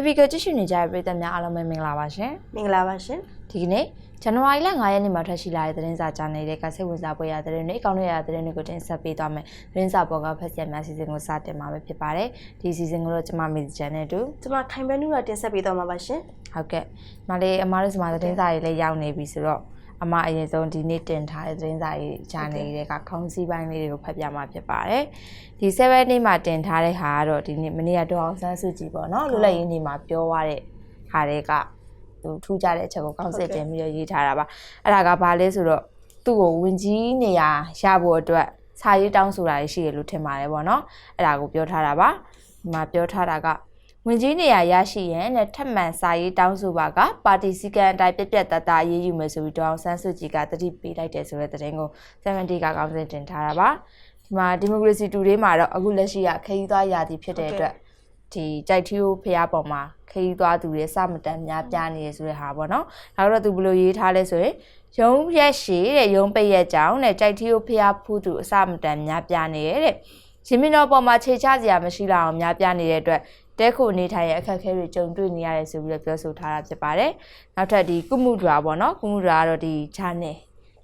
DPP ကကြည့်ရှုနေကြတဲ့ပရိသတ်များအားလုံးပဲမင်္ဂလာပါရှင်မင်္ဂလာပါရှင်ဒီကနေ့ဇန်နဝါရီလ9ရက်နေ့မှာထွက်ရှိလာတဲ့သတင်းစာကြားနေတဲ့ကစိတ်ဝင်စားပွဲရတဲ့သတင်းတွေအကောင့်တွေရတဲ့သတင်းတွေကိုတင်ဆက်ပေးသွားမယ်သတင်းစာပေါ်ကဖက်ဆက်များစီစဉ်ကိုစတင်မှာပဲဖြစ်ပါတယ်ဒီစီစဉ်ကိုတော့ကျွန်မမေဒီချန်နဲ့တူကျွန်မခိုင်ပန်းနူကတင်ဆက်ပေးသွားမှာပါရှင်ဟုတ်ကဲ့မလေးအမားတို့စမှာသတင်းစာတွေလည်းရောက်နေပြီဆိုတော့ အမအရင်ဆုံးဒီနေ့တင်ထားတဲ့သတင်းစာကြီးဂျာနယ်တွေကခေါင်းစည်းပိုင်းလေးတွေကိုဖတ်ပြမှာဖြစ်ပါတယ်ဒီ7နေ့မှာတင်ထားတဲ့ဟာကတော့ဒီနေ့မနေ့ကဒေါအောင်ဆန်းစုကြည်ပေါ့နော်လူလက်ရင်းနေမှာပြောသွားတဲ့ဟာတွေကသူထူးကြတဲ့အချက်ကိုကောင်းစစ်တင်ပြီးတော့ရေးထားတာပါအဲ့ဒါကဘာလဲဆိုတော့သူ့ကိုဝင်ကြီးနေရာရဖို့အတွက်စာရေးတောင်းဆိုတာရှိရလို့ထင်ပါတယ်ပေါ့နော်အဲ့ဒါကိုပြောထားတာပါဒီမှာပြောထားတာက ဝင်ကြီးနေရာရရှိရန်နဲ့ထပ်မံစာရေးတောင်းဆိုပါကပါတီစည်းကမ်းအတိုင်းပြက်ပြက်တတ်တာအရေးယူမယ်ဆိုပြီးဒေါအောင်ဆန်းစုကြည်ကတတိပေးလိုက်တယ်ဆိုတဲ့သတင်းကို70ကကောင်းစင်တင်ထားတာပါဒီမှာဒီမိုကရေစီတူဒေးမှာတော့အခုလက်ရှိကခရီးသွားရာသီဖြစ်တဲ့အတွက်ဒီကြိုက်ထီးဖျားပေါ်မှာခရီးသွားသူတွေစမတန်များပြားနေရဆိုတဲ့ဟာပေါ့နော်နောက်တော့သူဘယ်လိုရေးထားလဲဆိုရင်ရုံးရက်ရှိတဲ့ရုံးပိတ်ရက်ကြောင်းနဲ့ကြိုက်ထီးဖျားဖူးသူအစမတန်များပြားနေရတဲ့ရင်းမင်းတော်ပေါ်မှာခြေချစရာမရှိလောက်အောင်များပြားနေတဲ့အတွက် တဲခုနေထိုင်ရဲ့အခက်အခဲတွေကြုံတွေ့နေရတယ်ဆိုပြီးတော့ပြောဆိုထားတာဖြစ်ပါတယ်။နောက်ထပ်ဒီကုမှုဒရာပေါ့နော်ကုမှုဒရာကတော့ဒီ channel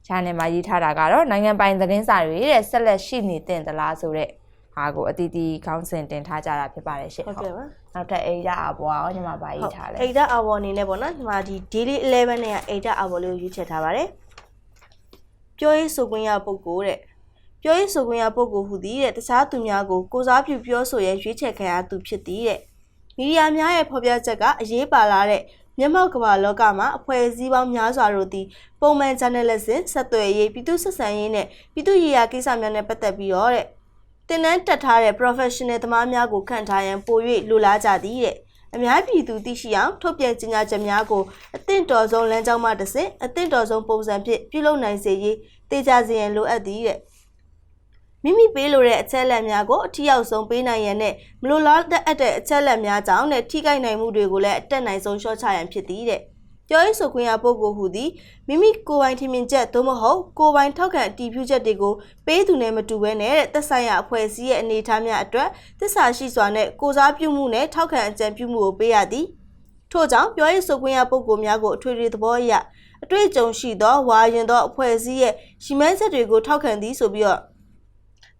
channel မှာရေးထားတာကတော့နိုင်ငံပိုင်သတင်းစာတွေတဲ့ဆက်လက်ရှိနေတင်သလားဆိုတဲ့ဟာကိုအတီးတီးခေါင်းစဉ်တင်ထားကြတာဖြစ်ပါတယ်ရှင့်ဟုတ်ကဲ့ပါနောက်ထပ်အိဒါအဘွားရောညီမပါရေးထားလဲအိဒါအဝေါ်အနေနဲ့ပေါ့နော်ဒီမှာဒီ daily 11နဲ့ကအိဒါအဝေါ်လေးကိုရွေးချယ်ထားပါတယ်ပြောရေးဆိုခွင့်ရပုဂ္ဂိုလ်တဲ့ ပြောရေးဆိုခွင့်ရပုဂ္ဂိုလ်ဟူသည်တဲ့တခြားသူများကိုကိုစားပြုပြောဆိုရန်ရွေးချယ်ခံရသူဖြစ်သည်တဲ့မီဒီယာများရဲ့ဖော်ပြချက်ကအရေးပါလာတဲ့မျက်မှောက်ကမ္ဘာလောကမှာအဖွဲ့အစည်းပေါင်းများစွာတို့သည်ပုံမှန် journalism ဆက်သွယ်ရေးပြည်သူ့ဆက်ဆံရေးနဲ့ပြည်သူ့ရေးရာကိစ္စများနဲ့ပတ်သက်ပြီးတော့တဲ့တင်နန်းတက်ထားတဲ့ professional သမားများကိုခန့်ထားရန်ပို၍လိုလားကြသည်တဲ့အများပြည်သူသိရှိအောင်ထုတ်ပြန်ကြေညာချက်များကိုအသင့်တော်ဆုံးလမ်းကြောင်းမှတစ်ဆင့်အသင့်တော်ဆုံးပုံစံဖြင့်ပြုလုပ်နိုင်စေရေးတေချာစေရန်လိုအပ်သည်တဲ့ မိမိပေးလိုတဲ့အချက်အလက်များကိုအထီရောက်ဆုံးပေးနိုင်ရန်နဲ့မလိုလားတဲ့အပ်တဲ့အချက်အလက်များကြောင့်နဲ့ထိခိုက်နိုင်မှုတွေကိုလည်းအတက်နိုင်ဆုံးရှော့ချရန်ဖြစ်သည်တဲ့ပြောရေးဆိုခွင့်ရပုဂ္ဂိုလ်ဟူသည်မိမိကိုယ်ပိုင်ထင်မြင်ချက်သို့မဟုတ်ကိုယ်ပိုင်ထောက်ခံအတည်ပြုချက်တွေကိုပေးသူနဲ့မတူဘဲနဲ့တဲ့သက်ဆိုင်ရာအဖွဲ့အစည်းရဲ့အနေအထားများအတွက်သစ္စာရှိစွာနဲ့ကိုစားပြုမှုနဲ့ထောက်ခံအကြံပြုမှုကိုပေးရသည်ထို့ကြောင့်ပြောရေးဆိုခွင့်ရပုဂ္ဂိုလ်များကိုအထွေထွေသဘောအရအတွေ့အကြုံရှိသောဝါရင်သောအဖွဲ့အစည်းရဲ့ရှီမန်းချက်တွေကိုထောက်ခံသည်ဆိုပြီးတော့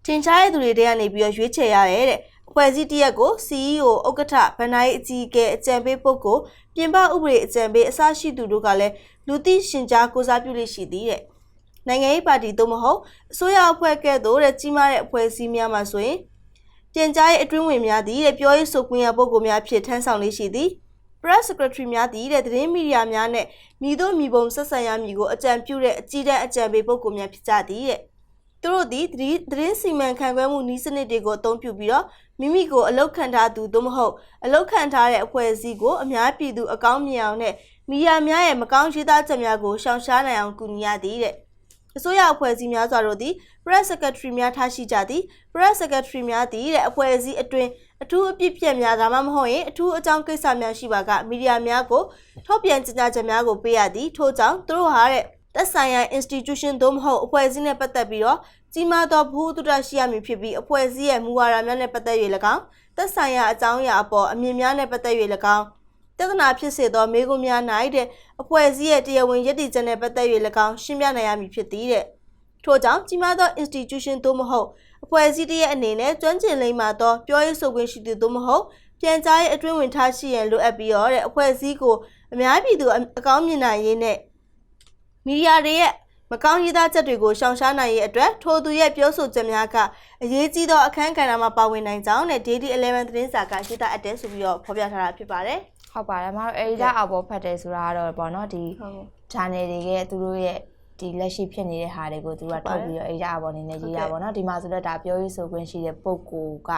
ထင်ရှားတဲ့သူတွေတည်းကနေပြီးတော့ရွေးချယ်ရတယ်တဲ့အဖွဲ့အစည်းတစ်ရက်ကို CEO ဥက္ကဋ္ဌဗန်နိုင်အကြီးအကဲအကြံပေးပုဂ္ဂိုလ်ပြင်ပဥပဒေအကြံပေးအစရှိသူတို့ကလည်းလူသိရှင်ကြားကိုစားပြုလိရှိသည်တဲ့နိုင်ငံရေးပါတီသို့မဟုတ်အစိုးရအဖွဲ့ကဲ့သို့တဲ့ကြီးမားတဲ့အဖွဲ့အစည်းများမှာဆိုရင်ပြန်ကြားရေးအတွင်းဝင်များသည်တဲ့ပြောရေးဆိုခွင့်ရပုဂ္ဂိုလ်များဖြစ်ထမ်းဆောင်လေးရှိသည် press secretary များသည်တဲ့သတင်းမီဒီယာများနဲ့မိတို့မိဘုံဆက်ဆံရမည်ကိုအကြံပြုတဲ့အကြီးတန်းအကြံပေးပုဂ္ဂိုလ်များဖြစ်ကြသည်တဲ့ သူတို့သည်သတင်းသတင်းစီမံခန့်ခွဲမှုနည်းစနစ်တွေကိုအသုံးပြုပြီးတော့မိမိကိုအလောက်ခံထားသူသို့မဟုတ်အလောက်ခံထားတဲ့အဖွဲ့အစည်းကိုအများပြည်သူအကောင်းမြင်အောင်နဲ့မီဒီယာများရဲ့မကောင်းရေးသားချက်များကိုရှောင်ရှားနိုင်အောင်ကူညီရသည်တဲ့အစိုးရအဖွဲ့အစည်းများစွာတို့သည် press secretary များထားရှိကြသည် press secretary များသည်တဲ့အဖွဲ့အစည်းအတွင်းအထူးအပြစ်ပြက်များဒါမှမဟုတ်ရင်အထူးအကြောင်းကိစ္စများရှိပါကမီဒီယာများကိုထုတ်ပြန်ကြေညာချက်များကိုပေးရသည်ထို့ကြောင့်သူတို့ဟာတဲ့ သက်ဆိုင်ရာ institution သို့မဟုတ်အဖွဲ့အစည်းနဲ့ပတ်သက်ပြီးတော့ကြီးမားသောဘူးတုဒရှိရမည်ဖြစ်ပြီးအဖွဲ့အစည်းရဲ့မူဝါဒများနဲ့ပတ်သက်၍၎င်းသက်ဆိုင်ရာအကြောင်းအရာအပေါ်အမြင်များနဲ့ပတ်သက်၍၎င်းတဒနာဖြစ်စေသောမေးခွန်းများ၌တဲ့အဖွဲ့အစည်းရဲ့တရားဝင်ရည်တည်ချက်နဲ့ပတ်သက်၍၎င်းရှင်းပြနိုင်ရမည်ဖြစ်သည်တဲ့ထို့ကြောင့်ကြီးမားသော institution သို့မဟုတ်အဖွဲ့အစည်းတရဲ့အနေနဲ့ကျွမ်းကျင်လိမ့်မှသောပြောရေးဆိုခွင့်ရှိသူသို့မဟုတ်ပြန်ကြားရေးအတွင်းဝင်ထားရှိရန်လိုအပ်ပြီးတော့တဲ့အဖွဲ့အစည်းကိုအများပြည်သူအကောင်းမြင်နိုင်ရေးနဲ့ မီဒီယာတွေရဲ့မကောင်းရေးသားချက်တွေကိုရှောင်ရှားနိုင်ရေးအတွက်ထိုသူရဲ့ပြောဆိုချက်များကအရေးကြီးသောအခန်းကဏ္ဍမှာပါဝင်နိုင်ကြောင်းနဲ့ Daily 11သတင်းစာကရှင်းတာအပ်တယ်ဆိုပြီးတော့ဖော်ပြထားတာဖြစ်ပါတယ်ဟုတ်ပါတယ်မတို့အိဒါအဘောဖတ်တယ်ဆိုတာကတော့ပေါ့နော်ဒီ။ဟုတ် channel တွေရဲ့သူတို့ရဲ့ဒီလက်ရှိဖြစ်နေတဲ့ဟာတွေကိုသူကထုတ်ပြီးတော့အိဒါအဘောအနေနဲ့ရေးတာပေါ့နော်ဒီမှာဆိုတော့ဒါပြောရေးဆိုခွင့်ရှိတဲ့ပုံကိုက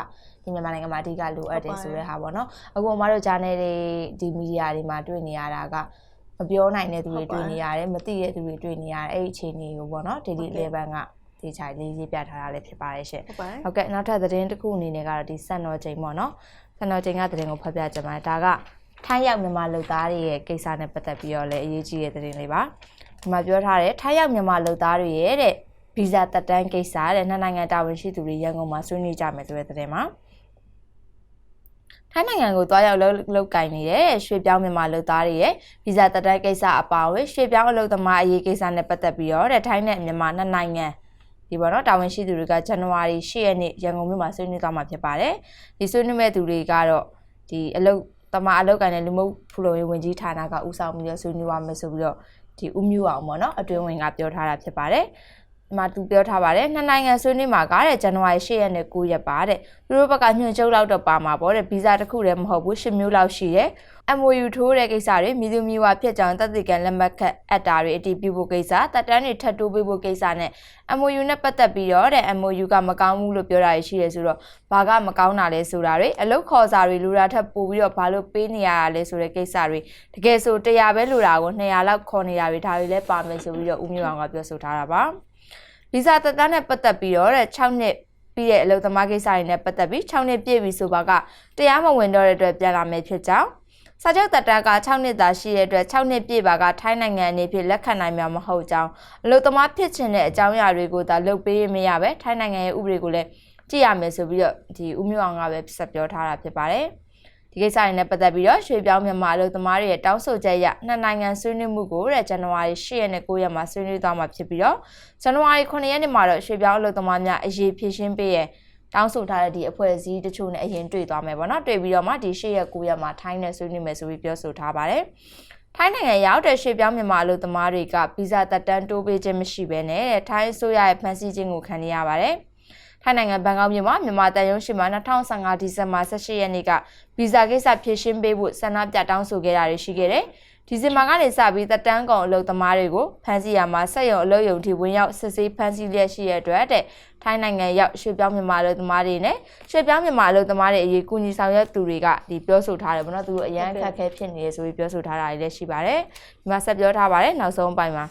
ဒီမြန်မာနိုင်ငံမှာအဓိကလိုအပ်တယ်ဆိုတဲ့ဟာပေါ့နော်အခုအမတို့ channel တွေဒီ media တွေမှာတွေ့နေရတာက မပြောနိုင်တဲ့သူတွေတွေ့နေရတယ်မသိတဲ့သူတွေတွေ့နေရတယ်အဲ့ဒီအခြေအနေကိုပေါ့နော် daily level ကဒီချိုင်လေးရေးပြထားတာလည်းဖြစ်ပါတယ်ရှင်ဟုတ်ပါတယ်ဟုတ်ကဲ့နောက်ထပ်သတင်းတစ်ခုအနေနဲ့ကတော့ဒီဆက်တော်ချိန်ပေါ့နော်ဆက်တော်ချိန်ကသတင်းကိုဖတ်ပြကြမှာဒါကထိုင်းရောက်မြန်မာလူသားတွေရဲ့ကိစ္စနဲ့ပတ်သက်ပြီးတော့လည်းအရေးကြီးတဲ့သတင်းလေးပါဒီမှာပြောထားတယ်ထိုင်းရောက်မြန်မာလူသားတွေရဲ့တဲ့ဗီဇာတက်တန်းကိစ္စတဲ့နှစ်နိုင်ငံတာဝန်ရှိသူတွေရန်ကုန်မှာဆွေးနွေးကြမယ်ဆိုတဲ့သတင်းမှာ ထိုင်းနိုင်ငံကိုတွားရောက်လောက်လောက်ကင်နေတဲ့ရွှေပြောင်းမြန်မာလူသားတွေရဲ့ဗီဇာတက်တဲ့ကိစ္စအပါအဝင်ရွှေပြောင်းအလုပ်သမားအရေးကိစ္စနဲ့ပတ်သက်ပြီးတော့တဲ့ထိုင်းနဲ့မြန်မာနှစ်နိုင်ငံဒီပေါ်တော့တာဝန်ရှိသူတွေကဇန်နဝါရီ10ရက်နေ့ရန်ကုန်မြို့မှာဆွေးနွေးသွားမှာဖြစ်ပါတယ်ဒီဆွေးနွေးမဲ့သူတွေကတော့ဒီအလုပ်သမားအလုပ်ကိုင်တဲ့လူမှုဖူလုံရေးဝန်ကြီးဌာနကဦးဆောင်ပြီးတော့ဆွေးနွေးရမယ်ဆိုပြီးတော့ဒီဦးမျိုးအောင်ပေါ့နော်အတွင်းဝင်ကပြောထားတာဖြစ်ပါတယ်ဒီ မှာသူပြောထားပါတယ်နှစ်နိုင်ငံဆွေးနွေးမှာကတဲ့ဇန်နဝါရီ10ရက်နဲ့9ရက်ပါတဲ့သူတို့ဘက်ကညွှန်ချုပ်လောက်တော့ပါမှာပေါ့တဲ့ဗီဇာတစ်ခုတည်းမဟုတ်ဘူး10မျိုးလောက်ရှိတယ် MOU ထိုးတဲ့ကိစ္စတွေမြည်သူမြည်ဝါဖြစ်ကြောင်းတပ်သိကန်လက်မှတ်ခတ်အပ်တာတွေအတည်ပြုဖို့ကိစ္စတပ်တန်းတွေထပ်တိုးပေးဖို့ကိစ္စနဲ့ MOU နဲ့ပတ်သက်ပြီးတော့တဲ့ MOU ကမကောင်းဘူးလို့ပြောတာရှိတယ်ဆိုတော့ဘာကမကောင်းတာလဲဆိုတာတွေအလုတ်ခေါ်စာတွေလူတာထပ်ပို့ပြီးတော့ဘာလို့ပေးနေရတာလဲဆိုတဲ့ကိစ္စတွေတကယ်ဆို100ပဲလူတာကို200လောက်ခေါ်နေတာတွေဒါတွေလည်းပါမယ်ဆိုပြီးတော့ဦးမျိုးအောင်ကပြောဆိုထားတာပါ ဗီဇာတပ်တန်းနဲ့ပတ်သက်ပြီးတော့တဲ့6နှစ်ပြီးတဲ့အလုပ်သမားကိစ္စတွေနဲ့ပတ်သက်ပြီး6နှစ်ပြည့်ပြီဆိုပါကတရားမဝင်တော့တဲ့အတွက်ပြန်လာမယ်ဖြစ်ကြောင်းစာချုပ်တပ်တန်းက6နှစ်သာရှိတဲ့အတွက်6နှစ်ပြည့်ပါကထိုင်းနိုင်ငံအနေဖြင့်လက်ခံနိုင်မှာမဟုတ်ကြောင်းအလုပ်သမားဖြစ်ချင်တဲ့အကြောင်းအရာတွေကိုသာလုပ်ပေးမရပဲထိုင်းနိုင်ငံရဲ့ဥပဒေကိုလည်းကြည့်ရမယ်ဆိုပြီးတော့ဒီဦးမျိုးအောင်ကပဲဆက်ပြောထားတာဖြစ်ပါတယ် ဒီကိစ္စတွေနဲ့ပတ်သက်ပြီးတော့ရွှေပြောင်းမြန်မာအလုပ်သမားတွေရဲ့တောင်းဆိုချက်အရနှစ်နိုင်ငံဆွေးနွေးမှုကိုတဲ့ဇန်နဝါရီ10ရက်နဲ့9ရက်မှာဆွေးနွေးသွားမှာဖြစ်ပြီးတော့ဇန်နဝါရီ9ရက်နေ့မှာတော့ရွှေပြောင်းအလုပ်သမားများအရေးဖြည့်ရှင်းပေးရဲ့တောင်းဆိုထားတဲ့ဒီအဖွဲ့အစည်းတချို့နဲ့အရင်တွေ့သွားမယ်ပေါ့နော်တွေ့ပြီးတော့မှဒီ10ရက်9ရက်မှာထိုင်းနဲ့ဆွေးနွေးမယ်ဆိုပြီးပြောဆိုထားပါတယ်ထိုင်းနိုင်ငံရောက်တဲ့ရွှေပြောင်းမြန်မာအလုပ်သမားတွေကဗီဇာတက်တန်းတိုးပေးခြင်းမရှိဘဲနဲ့တဲ့ထိုင်းအစိုးရရဲ့ဖန်ဆီးခြင်းကိုခံနေရပါတယ် ထိုင်းနိုင်ငံဘန်ကောက်မြို့မှာမြန်မာတန်ရုံးရှိမှ2015ဒီဇင်ဘာ18ရက်နေ့ကဗီဇာကိစ္စဖြည့်ရှင်းပေးဖို့ဆန္ဒပြတောင်းဆိုခဲ့တာတွေရှိခဲ့တယ်။ဒီဇင်ဘာကနေစပြီးသက်တမ်းကုန်အလုပ်သမားတွေကိုဖမ်းဆီးရမှာဆက်ရုံအလုပ်ရုံထိဝင်ရောက်စစ်ဆေးဖမ်းဆီးလျက်ရှိရတဲ့အတွက်တဲ့ထိုင်းနိုင်ငံရောက်ရွှေပြောင်းမြန်မာအလုပ်သမားတွေနဲ့ရွှေပြောင်းမြန်မာအလုပ်သမားတွေအရေးကူညီဆောင်ရွက်သူတွေကဒီပြောဆိုထားတယ်ဗောနော်သူတို့အရန်အခက်အခဲဖြစ်နေရဆိုပြီးပြောဆိုထားတာတွေလည်းရှိပါတယ်။ဒီမှာဆက်ပြောထားပါတယ်နောက်ဆုံးပိုင်းမှာ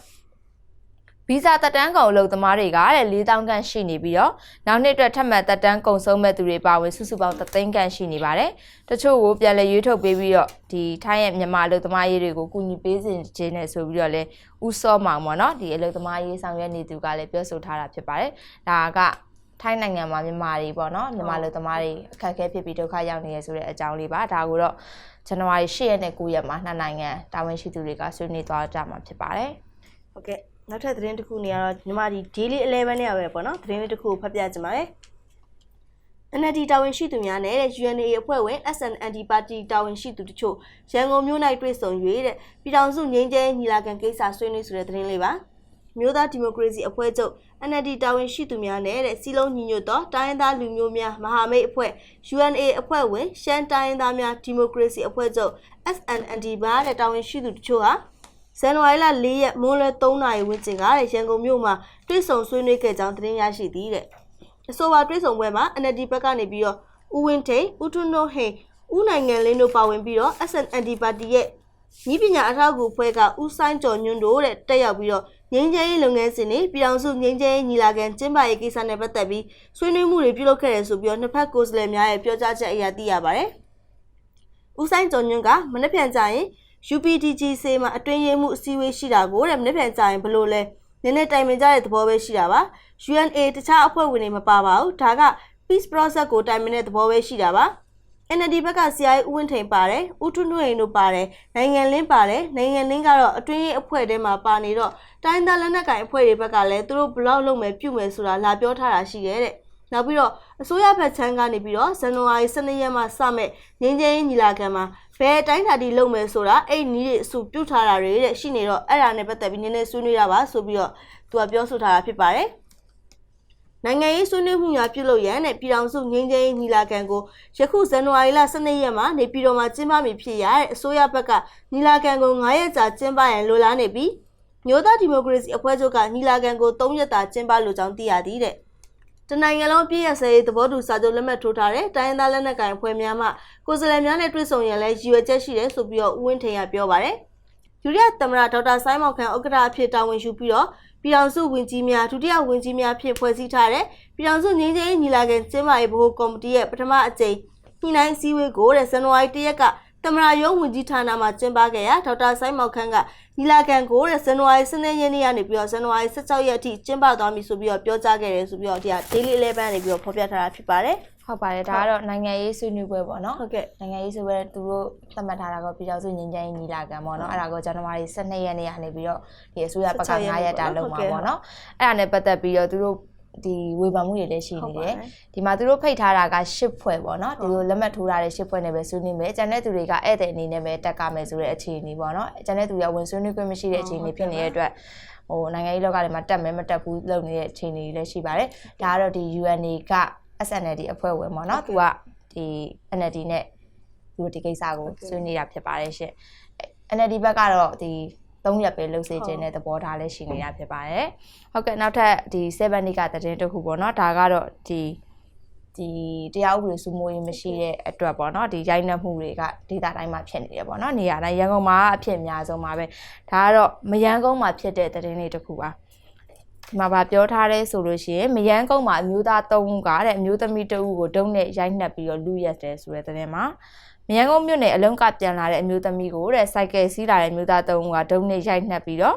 ဗီဇာတက်တန်းကုန်အလုပ်သမားတွေကတဲ့4000ခန့်ရှိနေပြီးတော့နောက်နှစ်အတွက်ထပ်မံတက်တန်းကုန်ဆုံးမဲ့သူတွေပါဝင်စုစုပေါင်း3သိန်းခန့်ရှိနေပါတယ်။တချို့ကိုပြန်လည်ရွေးထုတ်ပေးပြီးတော့ဒီထိုင်းရဲ့မြန်မာအလုပ်သမားရေးတွေကိုကူညီပေးစဉ်ခြင်းနဲ့ဆိုပြီးတော့လဲဥစောမောင်ပေါ့နော်ဒီအလုပ်သမားရေးဆောင်ရွက်နေသူကလည်းပြောဆိုထားတာဖြစ်ပါတယ်။ဒါကထိုင်းနိုင်ငံမှာမြန်မာတွေပေါ့နော်မြန်မာလူသမားတွေအခက်အခဲဖြစ်ပြီးဒုက္ခရောက်နေရဆိုတဲ့အကြောင်းလေးပါဒါကိုတော့ဇန်နဝါရီ10ရက်နဲ့9ရက်မှာနှစ်နိုင်ငံတာဝန်ရှိသူတွေကဆွေးနွေးသွားကြမှာဖြစ်ပါတယ်ဟုတ်ကဲ့ နောက်ထပ်သတင်းတစ်ခုနေရတော့ညီမဒီ daily 11နဲ့ရပဲပေါ့နော်သတင်းလေးတစ်ခုကိုဖတ်ပြကြပါမယ် NLD တာဝန်ရှိသူများနဲ့တဲ့ UNA အဖွဲ့ဝင် SNND ပါတီတာဝန်ရှိသူတို့ရန်ကုန်မြို့၌တွေ့ဆုံ၍တဲ့ပြည်ထောင်စုငြိမ်းချမ်းရေးညီလာခံကိစ္စဆွေးနွေးဆိုတဲ့သတင်းလေးပါမြို့သားဒီမိုကရေစီအဖွဲ့ချုပ် NLD တာဝန်ရှိသူများနဲ့တဲ့စီလုံးညီညွတ်သောတိုင်းရင်းသားလူမျိုးများမဟာမိတ်အဖွဲ့ UNA အဖွဲ့ဝင်ရှမ်းတိုင်းရင်းသားများဒီမိုကရေစီအဖွဲ့ချုပ် SNND ပါတဲ့တာဝန်ရှိသူတို့ဟာ ဇန်နဝါရီလ၄ရက်မွန်းလွဲ3နာရီဝန်းကျင်ကတဲ့ရန်ကုန်မြို့မှာတွေ့ဆုံဆွေးနွေးခဲ့ကြောင်းသတင်းရရှိသည်တဲ့အဆိုပါတွေ့ဆုံပွဲမှာ NLD ဘက်ကနေပြီးတော့ဦးဝင်းထိန်ဦးထွန်းနှုတ်ဟိန်ဦးနိုင်ငံလင်းတို့ပါဝင်ပြီးတော့ SNND ပါတီရဲ့ဤပညာအထောက်အကူဖွဲ့ကဦးဆိုင်ကျော်ညွန့်တို့တဲ့တက်ရောက်ပြီးတော့ငင်းချဲရေးလုပ်ငန်းစဉ်တွေပြည်အောင်စုငင်းချဲရေးညီလာခံကျင်းပရေးကိစ္စနဲ့ပတ်သက်ပြီးဆွေးနွေးမှုတွေပြုလုပ်ခဲ့တယ်ဆိုပြီးတော့နှစ်ဖက်ကိုယ်စားလှယ်များရဲ့ပြောကြားချက်အရာသိရပါတယ်။ဦးဆိုင်ကျော်ညွန့်ကမနေ့ပြန်ကြရင် UPDGC မှာအတွင်းရေးမှုအစည်းအဝေးရှိတာကိုတဲ့မနေ့ပြန်ကြရင်ဘလို့လဲနည်းနည်းတိုင်ပင်ကြတဲ့သဘောပဲရှိတာပါ UNA တခြားအဖွဲ့ဝင်တွေမပါပါဘူးဒါက peace process ကိုတိုင်ပင်တဲ့သဘောပဲရှိတာပါ NLD ဘက်ကဆရာကြီးဦးဝင်းထိန်ပါတယ်ဦးထွန်းထွန်းရင်တို့ပါတယ်နိုင်ငံလင်းပါတယ်နိုင်ငံလင်းကတော့အတွင်းရေးအဖွဲ့ထဲမှာပါနေတော့တိုင်းသားလက်နက်ကိုင်အဖွဲ့တွေဘက်ကလည်းသူတို့ဘလောက်လုပ်မယ်ပြုမယ်ဆိုတာလာပြောထားတာရှိရဲ့တဲ့နောက်ပြီးတော့အစိုးရဘက်ချမ်းကနေပြီးတော့ဇန်နဝါရီ12ရက်မှာစမဲ့ငင်းချင်းညီလာခံမှာ ဘယ်အတိုင်းဓာတီလုပ်မယ်ဆိုတာအဲ့နီးတွေအစုပြုတ်ထားတာတွေတဲ့ရှိနေတော့အဲ့ဒါနဲ့ပတ်သက်ပြီးနည်းနည်းဆွေးနွေးတာပါဆိုပြီးတော့သူကပြောဆိုထားတာဖြစ်ပါတယ်နိုင်ငံရေးဆွေးနွေးမှုများပြုလုပ်ရန်နဲ့ပြည်ထောင်စုငင်းချင်းညီလာခံကိုယခုဇန်နဝါရီလ12ရက်မှာနေပြည်တော်မှာကျင်းပမည်ဖြစ်ရတဲ့အစိုးရဘက်ကညီလာခံကို9ရက်ကြာကျင်းပရန်လိုလားနေပြီးမျိုးသားဒီမိုကရေစီအဖွဲ့ချုပ်ကညီလာခံကို3ရက်တာကျင်းပလိုကြောင်းသိရသည်တဲ့ တနိုင်ငံလုံးပြည့်ရစရေးသဘောတူစာချုပ်လက်မှတ်ထိုးထားတဲ့တိုင်းသားလက်နက်ကိုင်အဖွဲ့များမှကိုယ်စားလှယ်များနဲ့တွေ့ဆုံရန်လဲရည်ရွယ်ချက်ရှိတယ်ဆိုပြီးတော့ဦးဝင်းထိန်ကပြောပါတယ်။ယူရီးယားသမ္မတဒေါက်တာဆိုင်းမောင်ခန့်ဥက္ကဋ္ဌအဖြစ်တာဝန်ယူပြီးတော့ပြည်အောင်စုဝင်ကြီးများဒုတိယဝင်ကြီးများဖြစ်ဖွဲ့စည်းထားတဲ့ပြည်အောင်စုငင်းချင်းညီလာခံကျင်းပရေးဘိုးကော်မတီရဲ့ပထမအကြိမ်ညှိနှိုင်းစည်းဝေးကိုတဲ့ဇန်နဝါရီ၁ရက်ကတမရာရုံးဝင်ကြီးဌာနမှာကျင်းပခဲ့ရာဒေါက်တာဆိုင်မောက်ခန်းက ညီလာခံကိုတဲ့ဇန်နဝါရီ12ရက်နေ့ကနေပြီးတော့ဇန်နဝါရီ16ရက်အထိကျင်းပသွားပြီဆိုပြီးတော့ပြောကြားခဲ့တယ်ဆိုပြီးတော့ဒီက daily 11နေပြီးတော့ဖော်ပြထားတာဖြစ်ပါတယ်ဟုတ်ပါတယ်ဒါကတော့နိုင်ငံရေးဆွေးနွေးပွဲပေါ့နော်ဟုတ်ကဲ့နိုင်ငံရေးဆွေးနွေးပွဲသူတို့သတ်မှတ်ထားတာကပြည်တော်စုငြိမ်းချမ်းရေးညီလာခံပေါ့နော်အဲ့ဒါကိုဇန်နဝါရီ12ရက်နေ့ကနေပြီးတော့ဒီအစိုးရဘက်က9ရက်တာလုံးမှာပေါ့နော်အဲ့ဒါနဲ့ပတ်သက်ပြီးတော့သူတို့ ဒီဝေဖန်မှုတွေလည်းရှိနေတယ်ဒီမှာသူတို့ဖိတ်ထားတာက10ဖွဲ့ပေါ့နော်ဒီလိုလက်မှတ်ထိုးထားတဲ့10ဖွဲ့နဲ့ပဲဆွေးနွေးမယ်ကျန်တဲ့သူတွေကဧည့်သည်အနေနဲ့ပဲတက်ကမယ်ဆိုတဲ့အခြေအနေပေါ့နော်ကျန်တဲ့သူတွေကဝင်ဆွေးနွေးခွင့်မရှိတဲ့အခြေအနေဖြစ်နေတဲ့အတွက်ဟိုနိုင်ငံရေးလောကတွေမှာတက်မယ်မတက်ဘူးလုပ်နေတဲ့အခြေအနေတွေလည်းရှိပါတယ်ဒါကတော့ဒီ UNA က SNLD အဖွဲ့ဝင်ပေါ့နော်သူကဒီ NLD နဲ့သူတို့ဒီကိစ္စကိုဆွေးနွေးတာဖြစ်ပါတယ်ရှင် NLD ဘက်ကတော့ဒီ 3ရက်ပဲလှုပ်စေခြင်းတဲ့သဘောထားလည်းရှိနေတာဖြစ်ပါတယ်။ဟုတ်ကဲ့နောက်ထပ်ဒီ7နေ့ကတည်င်းတစ်ခုပေါ့နော်ဒါကတော့ဒီဒီတရားဥပဒေစိုးမိုးရေးမရှိတဲ့အတွက်ပေါ့နော်ဒီရိုက်နှက်မှုတွေကဒေတာတိုင်းမှာဖြစ်နေတယ်ပေါ့နော်နေရာတိုင်းရန်ကုန်မှာအဖြစ်အများဆုံးပါပဲဒါကတော့မရန်ကုန်မှာဖြစ်တဲ့တည်င်းလေးတစ်ခုပါ ဒီမှာဗာပြောထားရဲဆိုလို့ရှိရင်မရန်ကုန်မှာအမျိုးသား3ဦးကတဲ့အမျိုးသမီး2ဦးကိုဒုံနဲ့ရိုက်နှက်ပြီးတော့လူရက်တယ်ဆိုတဲ့တည်င်းမှာမရန်ကုန်မြို့နယ်အလုံးကပြန်လာတဲ့အမျိုးသမီးကိုတဲ့စိုက်ကယ်စီးလာတဲ့အမျိုးသားသုံးဦးကဒုံနဲ့ရိုက်နှက်ပြီးတော့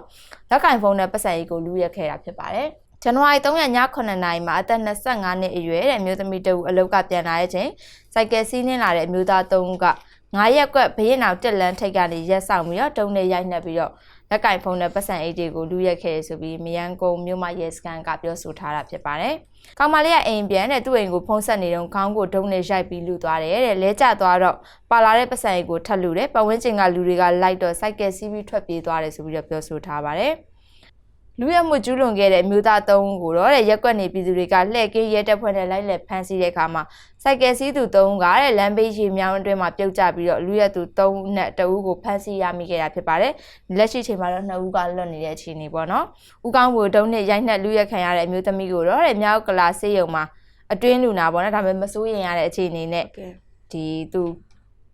လက်ကင်ဖုန်းနဲ့ပတ်စံရီကိုလူရက်ခဲ့တာဖြစ်ပါတယ်။ဇန်နဝါရီ3ရက်ည9:00နာရီမှာအသက်25နှစ်အရွယ်တဲ့အမျိုးသမီးတဦးအလုတ်ကပြန်လာတဲ့အချိန်စိုက်ကယ်စီးနှင်းလာတဲ့အမျိုးသား3ဦးက9ရက်ကွက်ဘေးရင်အောင်တက်လန်းထိတ်ကနေရက်ဆောင်ပြီးတော့ဒုံနဲ့ရိုက်နှက်ပြီးတော့ လက်ကင်ဖုန်းနဲ့ပတ်စံအေးတွေကိုလူရက်ခဲ့ဆိုပြီးမရန်ကုန်မြို့မှာရဲစခန်းကပြောဆိုထားတာဖြစ်ပါတယ်။ကောင်မလေးကအိမ်ပြန်တဲ့သူ့အိမ်ကိုဖုံးဆက်နေတော့ခေါင်းကိုဒုံနဲ့ရိုက်ပြီးလူသွားတယ်တဲ့လဲကျသွားတော့ပါလာတဲ့ပတ်စံအေးကိုထပ်လူတယ်ပတ်ဝန်းကျင်ကလူတွေကလိုက်တော့စိုက်ကယ်စီးပြီးထွက်ပြေးသွားတယ်ဆိုပြီးတော့ပြောဆိုထားပါတယ်။လူရမှုကျူးလွန်ခဲ့တဲ့အမျိုးသား၃ဦးကိုတော့တဲ့ရက်ကွက်နေပြည်သူတွေကလှည့်ကင်းရဲတပ်ဖွဲ့နဲ့လိုက်လက်ဖမ်းဆီးတဲ့အခါမှာ စိုက်ကယ်စီးသူ၃ဦးကတဲ့လမ်းဘေးရေမြောင်းအတွင်းမှာပြုတ်ကျပြီးတော့လူရသူ၃ဦးနဲ့တဦးကိုဖမ်းဆီးရမိခဲ့တာဖြစ်ပါတယ်။လက်ရှိချိန်မှာတော့2ဦးကလွတ်နေတဲ့အခြေအနေပေါ့နော်။ဦးကောင်းကိုတုံးနဲ့ရိုက်နှက်လူရက်ခံရတဲ့အမျိုးသမီးကိုတော့တဲ့မြောက်ကလာဆေးရုံမှာအတွင်းလူနာပေါ့နော်ဒါပေမဲ့မစိုးရင်ရတဲ့အခြေအနေနဲ့ဟုတ်ကဲ့ဒီသူ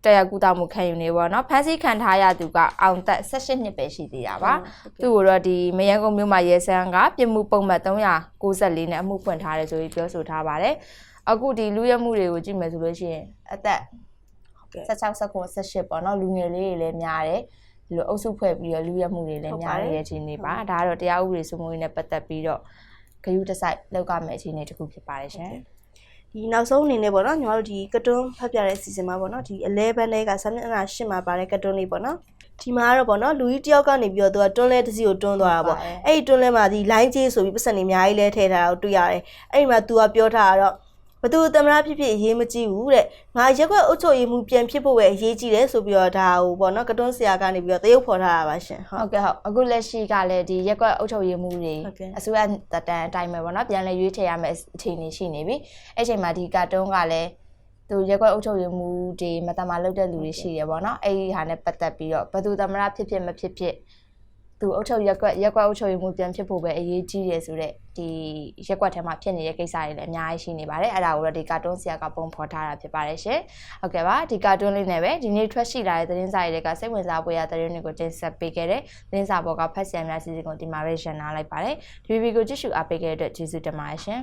တရားကူတာမှုခံယူနေပေါ့နော်ဖမ်းဆီးခံထားရသူကအောင်သက်18နှစ်ပဲရှိသေးတာပါသူ့ကိုတော့ဒီမရန်ကုန်မြို့မှာရဲစန်းကပြည်မှုပုံမှန်394နဲ့အမှုဖွင့်ထားတယ်ဆိုပြီးပြောဆိုထားပါတယ် အခုဒီလူရမှုတွေကိုကြည့်မယ်ဆိုလို့ရှိရင်အသက်ဟုတ်ကဲ့16 19 18ပေါ့နော်လူငယ်လေးတွေလည်းများတယ်ဒီလိုအုပ်စုဖွဲ့ပြီးတော့လူရမှုတွေလည်းများနေတဲ့အခြေအနေပါဒါကတော့တရားဥပဒေစိုးမိုးရေးနဲ့ပတ်သက်ပြီးတော့ဂရုတစိုက်လောက်ကမယ့်အခြေအနေတစ်ခုဖြစ်ပါတယ်ရှင်ဒီနောက်ဆုံးအနေနဲ့ပေါ့နော်ညီမတို့ဒီကတွန်းဖတ်ပြတဲ့အစီအစဉ်မှာပေါ့နော်ဒီ11နဲ့ကစာမျက်နှာ8မှာပါတဲ့ကတွန်းလေးပေါ့နော်ဒီမှာကတော့ပေါ့နော်လူကြီးတယောက်ကနေပြီးတော့သူကတွန်းလဲတစ်စီကိုတွန်းသွားတာပေါ့အဲ့ဒီတွန်းလဲမှာဒီ line ကြီးဆိုပြီးပတ်စံနေအများကြီးလဲထည့်ထားတာကိုတွေ့ရတယ်အဲ့ဒီမှာ तू ကပြောထားတာတော့ ဘသူသမရဖြစ်ဖြစ်အရေးမကြီးဘူးတဲ့ငါရက်ွက်အုပ်ချုပ်ရေးမှုပြန်ဖြစ်ဖို့ပဲအရေးကြီးတယ်ဆိုပြီးတော့ဒါဟိုပေါ့နော်ကတွန်းဆရာကနေပြီးတော့တရုပ်ဖော်ထားတာပါရှင်ဟုတ်ဟုတ်ကဲ့ဟုတ်အခုလက်ရှိကလည်းဒီရက်ကွက်အုပ်ချုပ်ရေးမှုတွေဟုတ်ကဲ့အစိုးရတတန်အတိုင်းပဲပေါ့နော်ပြန်လဲရွေးချယ်ရမယ့်အခြေအနေရှိနေပြီအဲ့ချိန်မှာဒီကာတွန်းကလည်းသူရက်ကွက်အုပ်ချုပ်ရေးမှုတွေမတမာလုပ်တဲ့လူတွေရှိတယ်ပေါ့နော်အဲ့ဒီဟာနဲ့ပတ်သက်ပြီးတော့ဘယ်သူသမရဖြစ်ဖြစ်မဖြစ်ဖြစ် သူအုပ်ချုပ်ရက်ကွက်ရက်ကွက်အုပ်ချုပ်ရေးမှုပြန်ဖြစ်ဖို့ပဲအရေးကြီးတယ်ဆိုတော့ဒီရက်ကွက်ထဲမှာဖြစ်နေတဲ့ကိစ္စတွေလည်းအများကြီးရှိနေပါတယ်အဲ့ဒါကိုတော့ဒီကာတွန်းဆရာကပုံဖော်ထားတာဖြစ်ပါတယ်ရှင်ဟုတ်ကဲ့ပါဒီကာတွန်းလေးနဲ့ပဲဒီနေ့ထွက်ရှိလာတဲ့သတင်းစာတွေကစိတ်ဝင်စားဖွယ်ရာသတင်းတွေကိုတင်ဆက်ပေးခဲ့တဲ့သတင်းစာပေါ်ကဖတ်ဆရာများစီစဉ်ကိုဒီမှာပဲရန်နာလိုက်ပါတယ်ဒီဗီဒီယိုကိုကြည့်ရှုအားပေးခဲ့တဲ့အတွက်ကျေးဇူးတင်ပါတယ်ရှင်